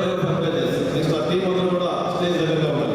ప్రజలు చేస్తారు నెక్స్ట్ ఆ టీం అందరూ కూడా స్టేజ్ దగ్గరగా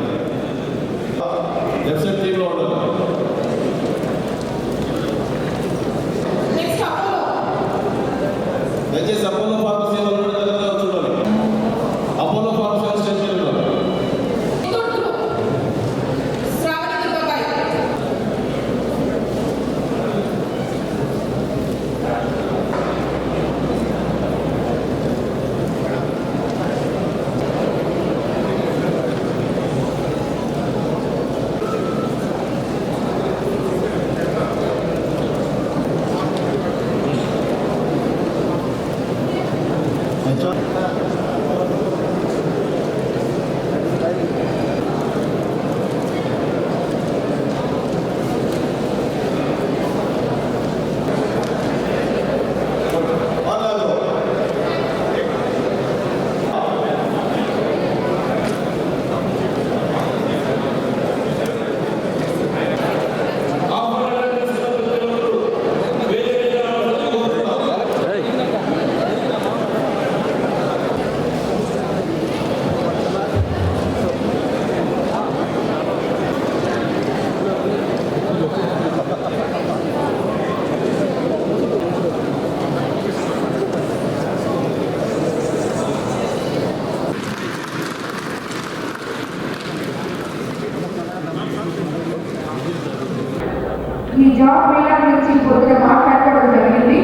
ఈ జాబ్ మేళా గురించి కొద్దిగా మాట్లాడుకోవడం జరిగింది.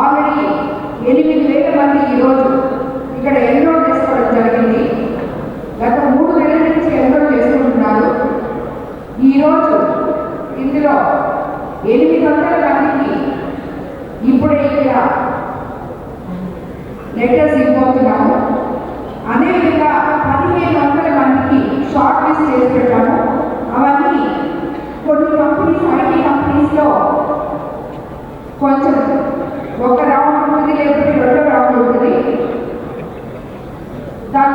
ఆల్రెడీ ఎనిమిది వేల మంది ఈరోజు ఇక్కడ ఎన్రోల్ చేసుకోవడం జరిగింది. గత మూడు నెలల నుంచి ఎన్రోల్ చేసుకుంటున్నారు ఈరోజు ఇందులో ఎనిమిది వందల మందికి ఇప్పుడే ఇక్కడ లెటర్స్ కొంచెం ఒక రౌండ్ ఉంటుంది లేకపోతే రెండు రౌండ్ ఉంటుంది. దాని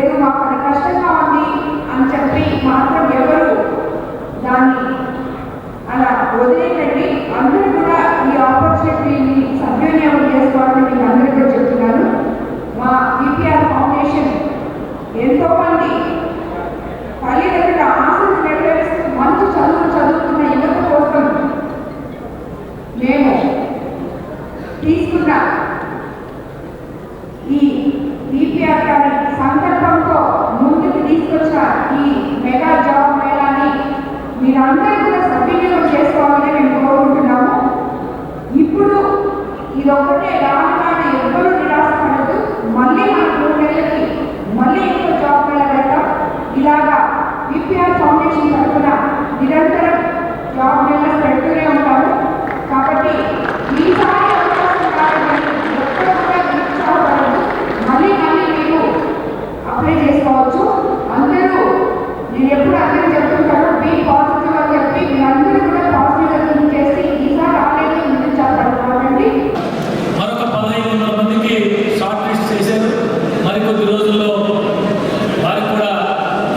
లేదు మాకు అది కష్టంగా ఉంది అని చెప్పి మాత్రం ఎవరు దాన్ని అలా వదిలేయండి అందరూ కూడా ఈ ఆపర్చునిటీని సద్వినియోగం చేసుకోవాలని నేను అందరూ కూడా చెప్తున్నాను. మా విపిఆర్ ఫౌండేషన్ ఎంతోమంది తల్లిదండ్రుల ఆశలు నెరవేరుస్తూ మంచి చదువు చదువుతున్న యువత కోసం మేము తీసుకున్న మెగా జాబ్ మేళాని మీరందరూ బీ పాజిటివ్ అని చెప్పి కూడా పాజిటివ్గా థింక్ చేసి ఈసారి చెప్పాలి మరొక పదహైదు వందల మందికి షార్ట్ లిస్ట్ చేశారు. మరికొద్ది రోజుల్లో వారికి కూడా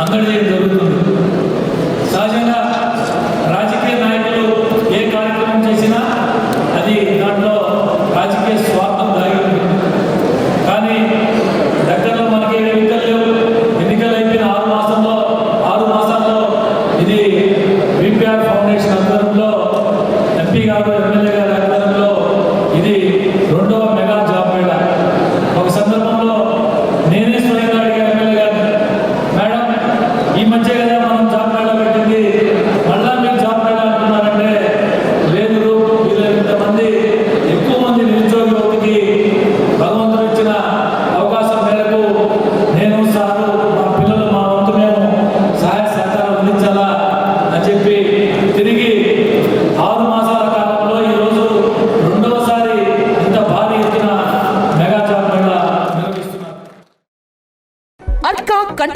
అంగడి జరుగుతుంది. సహజంగా